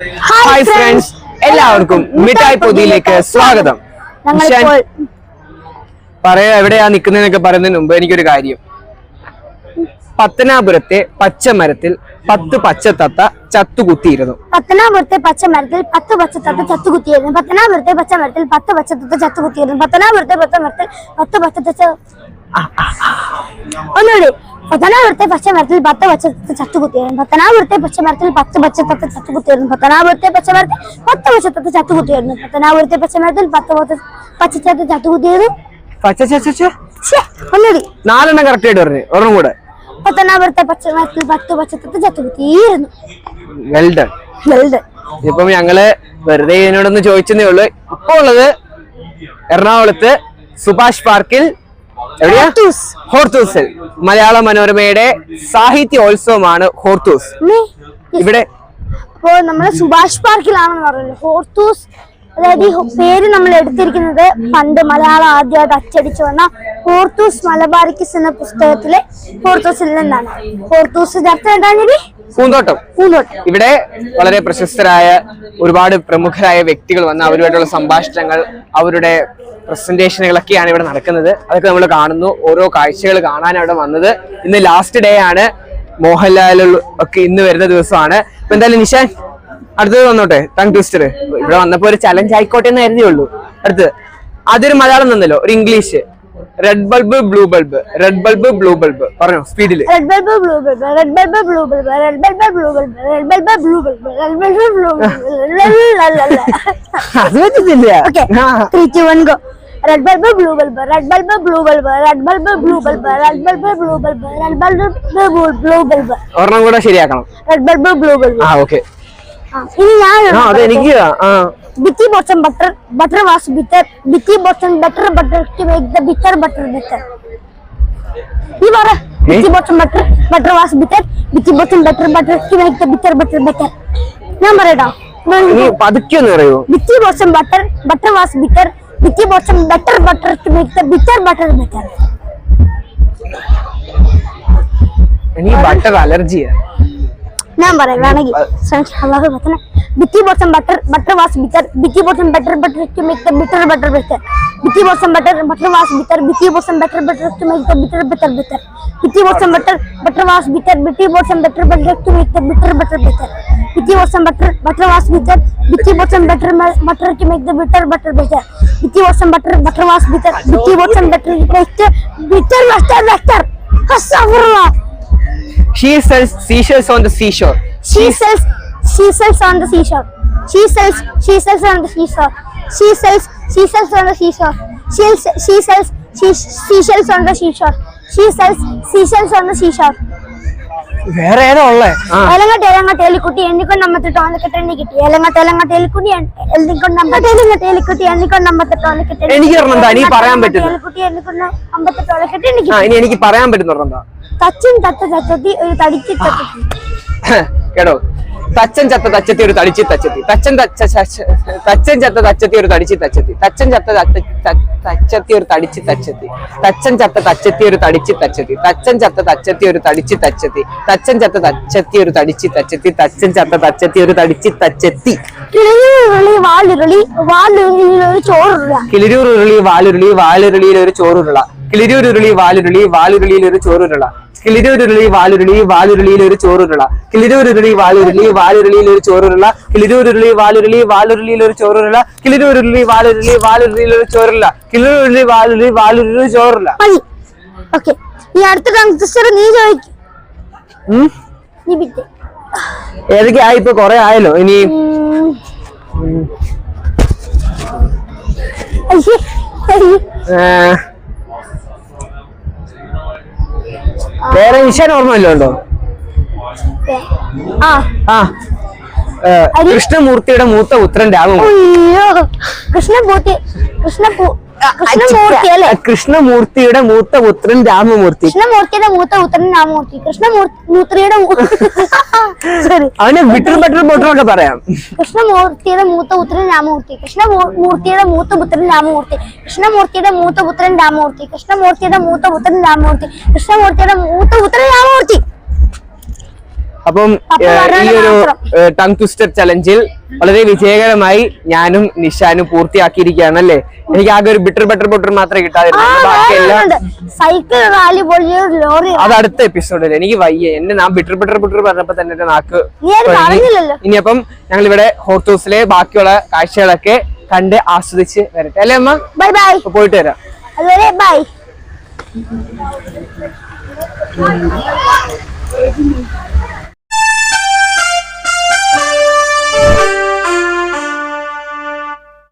Hi friends എല്ലാവർക്കും മിഠായി പൊതിയിലേക്ക് സ്വാഗതം. പറയാ എവിടെയാ നിക്കുന്നതെന്നൊക്കെ പറയുന്നതിന് മുമ്പ് എനിക്കൊരു കാര്യം. പത്തനാപുരത്തെ പച്ചമരത്തിൽ പത്ത് പച്ചത്തത്ത ചത്തുകുത്തിയിരുന്നു. പത്തനാപുരത്തെ പച്ചമരത്തിൽ പത്ത് പച്ചത്തത്ത ചത്തുകുത്തിയിരുന്നു. പത്തനാപുരത്തെ പച്ചമരത്തിൽ പത്ത് പച്ചത്തത്ത ചത്തുകുത്തിയിരുന്നു. പത്തനാപുരത്തെ പച്ചമരത്തിൽ പത്ത് പച്ചത്തച്ച ഒന്നുകൂടി പത്തനാപുരത്തെ പച്ചമരത്തിൽ പത്ത് പച്ചത്തത്ത ചത്തുകുത്തിയിരുന്നു പത്തനാപുരത്തെ പച്ചമരത്തിൽ പത്ത് പച്ചത്തത്ത ചത്തുകുത്തിയായിരുന്നു. പത്തനാപുരത്തെ പച്ചമരത്തിൽ പത്ത് പച്ചത്തത്ത ചത്തുകുത്തിയായിരുന്നു. പത്തനാപുരത്തെ പച്ചമരത്തിൽ പത്ത് പച്ച- പച്ചത്തത്ത ചത്തുകുത്തിയിരുന്നു പച്ച ച, ച, ച. ശ്ശേ, ഒന്നുകൂടി നാലെണ്ണം കറക്റ്റ് ആയിട്ട് പറഞ്ഞു. ഒരെണ്ണം കൂടെ. പത്തനാപുരത്തെ പച്ചമരത്തിൽ പത്ത് പച്ചത്തത്ത ചത്തുകുത്തിയിരുന്നു. വെൽ ഡൺ വെൽഡ് ഇപ്പം ഞങ്ങൾ വെറുതെ ഇതിനോടൊന്ന് ചോദിച്ചതേ ഉള്ളു. ഇപ്പൊ ഉള്ളത് എറണാകുളത്ത് സുഭാഷ് പാർക്കിൽ എവിടെയാ? ഹോർത്തൂസ്. ഹോർത്തൂസിൽ മലയാള മനോരമയുടെ സാഹിത്യോത്സവമാണ് ഹോർത്തൂസ്. ഇവിടെ അപ്പോ നമ്മൾ സുഭാഷ് പാർക്കിലാണെന്ന് പറയുന്നത് ഹോർത്തൂസ് അതായത് ഈ പേര് നമ്മൾ എടുത്തിരിക്കുന്നത് പണ്ട് മലയാളം ആദ്യമായിട്ട് അച്ചടിച്ചു വന്ന ഹോർത്തൂസ് മലബാറിക്കസ് എന്ന പുസ്തകത്തിലെ ഹോർത്തൂസിൽ നിന്നാണ്. ഹോർത്തൂസ് അർത്ഥം പൂന്തോട്ടം. പൂന്തോട്ടം. ഇവിടെ വളരെ പ്രശസ്തരായ ഒരുപാട് പ്രമുഖരായ വ്യക്തികൾ വന്ന് അവരുമായിട്ടുള്ള സംഭാഷണങ്ങൾ അവരുടെ പ്രസന്റേഷനുകളൊക്കെയാണ് ഇവിടെ നടക്കുന്നത്. അതൊക്കെ നമ്മൾ കാണുന്നു. ഓരോ കാഴ്ചകൾ കാണാനാണ് ഇവിടെ വന്നത്. ഇന്ന് ലാസ്റ്റ് ഡേ ആണ്. മോഹൻലാൽ ഒക്കെ ഇന്ന് വരുന്ന ദിവസമാണ്. ഇപ്പൊ എന്തായാലും നിഷാൻ അടുത്തത് വന്നോട്ടെ ടങ് ട്വിസ്റ്റർ ഇവിടെ വന്നപ്പോ ഒരു ചലഞ്ച് ആയിക്കോട്ടെ എന്ന് കരുതിയേ ഉള്ളൂ അടുത്ത് അതൊരു മലയാളം തന്നല്ലോ ഒരു English red bulb blue bulb red bulb blue bulb പറഞ്ഞോ സ്പീഡിൽ red bulb blue bulb red bulb blue bulb red bulb blue bulb red bulb blue bulb red bulb blue bulb അത് പറ്റുന്നില്ല three two one go red bulb blue bulb red bulb blue bulb red bulb blue bulb red bulb blue bulb red bulb blue bulb ഒരെണ്ണം കൂടെ ശരിയാക്കണം red bulb blue bulb ആ okay ഇനി ഞാൻ ആ അത് എനിക്ക് ആ Betty bottom butter butter was bitter Betty bottom butter butter to make the bitter butter better നീ പറ Betty butter butter was bitter Betty bottom butter butter to make the bitter butter better ഞാൻ പറയട്ടോ പതുക്കെ ഒന്ന് പറയൂ. Betty bottom butter butter was bitter Betty bottom butter butter to make the bitter butter better എനിക്ക് butter അലർജിയാ ഞാൻ പറയാം വേണമെങ്കിൽ അള്ളാഹു പത്തന Betty bottom butter butter was bitter Betty bottom butter butter to make the bitter butter better Betty bottom butter butter was bitter Betty bottom butter butter to make the bitter butter better Betty bottom butter butter was bitter Betty bottom butter butter to make the bitter butter better Betty bottom butter butter was bitter Betty bottom butter butter to make the bitter butter better Betty bottom butter butter was bitter Betty bottom butter bitter bitter butter butter അസ്തഗ്ഫിറുല്ലാഹ് she sells seashells on the seashore She sells she sells on the seashore. She sells she sells on the seashore. She sells she sells on the seashore. She sells she sells she seashells on the seashore. She sells seashells on the seashore. വേറെ ഏതാ ഉള്ളേ എലങ്ങട്ട് എലങ്ങട്ട് എലിക്കുട്ടി എണ്ണിക്കൊണ്ട് അമ്പത്തെട്ട് ഓലക്കെട്ട് എണ്ണി കിട്ടി എലങ്ങട്ട് എലങ്ങട്ട് എലിക്കുട്ടി എണ്ണിക്കൊണ്ട് അമ്പത്തെട്ട് എലങ്ങട്ട് എലിക്കുട്ടി എണ്ണിക്കൊണ്ട് അമ്പത്തെട്ട് ഓലക്കെട്ട് എണ്ണി എനിക്ക് നീ പറയാൻ പറ്റുന്നത്. എലിക്കുട്ടി എണ്ണിക്കൊണ്ട് അമ്പത്തെട്ട് ഇനി എനിക്ക് പറയാൻ പറ്റുന്നുണ്ടെന്താ തച്ചും തത്ത തച്ചത്തി ഒരു തടിച്ച് തച്ചത്തി കേട്ടോ തച്ചൻ ചത്ത തച്ചത്തി ഒരു തടിച്ചി തച്ചത്തി. തച്ചൻ തച്ച തച്ചൻ ചത്ത തച്ചത്തി ഒരു തടിച്ചി തച്ചത്തി. തച്ചൻ ചത്ത തച്ച- തച്ചത്തി ഒരു തടിച്ചി തച്ചത്തി. തച്ചൻ ചത്ത തച്ചത്തി ഒരു തടിച്ചി തച്ചത്തി. തച്ചൻ ചത്ത തച്ചത്തി ഒരു തടിച്ചി തച്ചത്തി. തച്ചൻ ചത്ത തച്ചത്തി ഒരു തടിച്ചി തച്ചത്തി. തച്ചൻ ചത്ത തച്ചത്തി ഒരു തടിച്ചി തച്ചത്തി. വാലുരുളി വാലുരുളിയിൽ ഒരു ചോറുള്ള കിളിരൂർ ഉരുളി വാലുരുളി വാലുരുളിയിൽ ഒരു ചോറുരുള. കിളിരൂർ ഉരുളി വാലുരുളി വാലുരുളിയിൽ ഒരു ചോറുരുള. കിളിരൂർ ഉരുളി വാലുരുളി വാലുരുളിയിൽ ഒരു ചോറുരുള. കിളിരൂരുരുളി വാലുരുളി വാലുരുളിയിൽ ഒരു ചോറുരുള. കിളിരൂരുളി വാലുരുളി വാലുരുളിയിൽ ഒരു ചോറുരുള. കിളിരൂരുളി വാലുരുളി വാലുരുളിയിൽ ഒരു ചോറുരുള. കിളിരൂരുളി വാലുരുളി വാലുരുളി ഒരു ചോറുരുള. ഓക്കെ. ഈ അടുത്ത കൺസിസ്റ്റർ നീ ചോദിക്കും. ഏതൊക്കെ ആയി? ഇപ്പൊ കൊറേ ആയല്ലോ. ഇനി ഏ, വേറെ വിഷയം ഓർമ്മയില്ലോ ഉണ്ടോ ആ. കൃഷ്ണമൂർത്തിയുടെ മൂത്ത പുത്രൻ രാമൻ. കൃഷ്ണമൂർത്തി അല്ലേ കൃഷ്ണമൂർത്തിയുടെ മൂത്ത പുത്രൻ രാമമൂർത്തി. കൃഷ്ണമൂർത്തിയുടെ മൂത്ത പുത്രൻ രാമമൂർത്തി. കൃഷ്ണമൂർത്തിയുടെ അവന് ബിട്ടർ ബട്ടർ ബട്ടർ ഒക്കെ പറയാം. കൃഷ്ണമൂർത്തിയുടെ മൂത്ത പുത്രൻ രാമമൂർത്തി. കൃഷ്ണമൂർത്തിയുടെ മൂത്ത പുത്രൻ രാമമൂർത്തി. കൃഷ്ണമൂർത്തിയുടെ മൂത്ത പുത്രൻ രാമമൂർത്തി. കൃഷ്ണമൂർത്തിയുടെ മൂത്ത പുത്രൻ രാമമൂർത്തി. കൃഷ്ണമൂർത്തിയുടെ മൂത്ത പുത്രൻ രാമമൂർത്തി. അപ്പം ഈ ഒരു. ടങ് ട്വിസ്റ്റർ ചലഞ്ചിൽ വളരെ വിജയകരമായി ഞാനും നിഷാനും പൂർത്തിയാക്കിയിരിക്കുകയാണ് അല്ലേ എനിക്ക് ആകെ ഒരു ബിറ്റർ ബട്ടർ ബട്ടർ മാത്രമേ കിട്ടാതിരുന്നു അത് അടുത്ത എപ്പിസോഡിൽ എനിക്ക് വയ്യ. എന്നെ ഞാൻ ബിറ്റർ ബട്ടർ ബട്ടർ പറഞ്ഞപ്പോ തന്നെ എന്റെ നാക്ക് നീ. ഇനിയപ്പം ഞങ്ങൾ ഇവിടെ ഹോട്ട് ഹൗസിലെ ബാക്കിയുള്ള കാഴ്ചകളൊക്കെ കണ്ട് ആസ്വദിച്ച് വരട്ടെ. അല്ലേ അമ്മ? ബൈ ബൈ പോയിട്ട് വരാം. അതുവരെ ബൈ